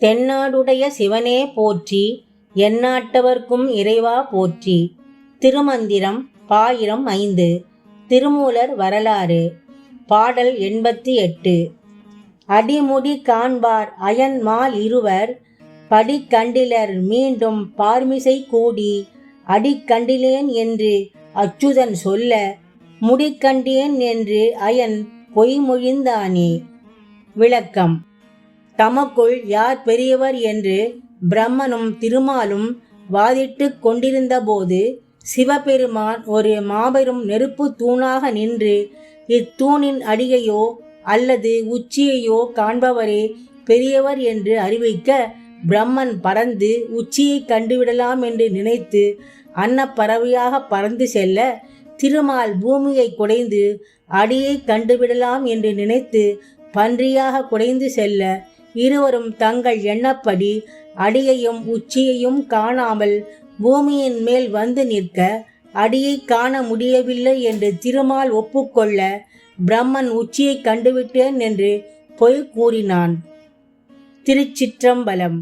தென்னாடுடைய சிவனே போற்றி எந்நாட்டவர்க்கும் இறைவா போற்றி. திருமந்திரம் பாயிரம் ஐந்து திருமூலர் வரலாறு பாடல் எண்பத்தி எட்டு. அடிமுடி காண்பார் அயன்மால் இருவர் படிக்கண்டிலர் மீண்டும் பார்மிசை கூடி அடிக்கண்டிலேன் என்று அச்சுதன் சொல்ல முடிக்கண்டேன் என்று அயன் பொய்மொழிந்தானே விளக்கம். தமக்குள் யார் பெரியவர் என்று பிரம்மனும் திருமாலும் வாதிட்டுக் கொண்டிருந்தபோது சிவபெருமான் ஒரு மாபெரும் நெருப்பு தூணாக நின்று இத்தூணின் அடியையோ அல்லது உச்சியையோ காண்பவரே பெரியவர் என்று அறிவிக்க பிரம்மன் பறந்து உச்சியை கண்டுவிடலாம் என்று நினைத்து அன்னப்பறவையாக பறந்து செல்ல திருமால் பூமியை குடைந்து அடியை கண்டுவிடலாம் என்று நினைத்து பன்றியாக குடைந்து செல்ல இருவரும் தங்கள் எண்ணப்படி அடியையும் உச்சியையும் காணாமல் பூமியின் மேல் வந்து நிற்க அடியை காண முடியவில்லை என்று திருமால் ஒப்புக்கொள்ள பிரம்மன் உச்சியை கண்டுவிட்டேன் என்று பொய் கூறினான். திருச்சிற்றம்பலம்.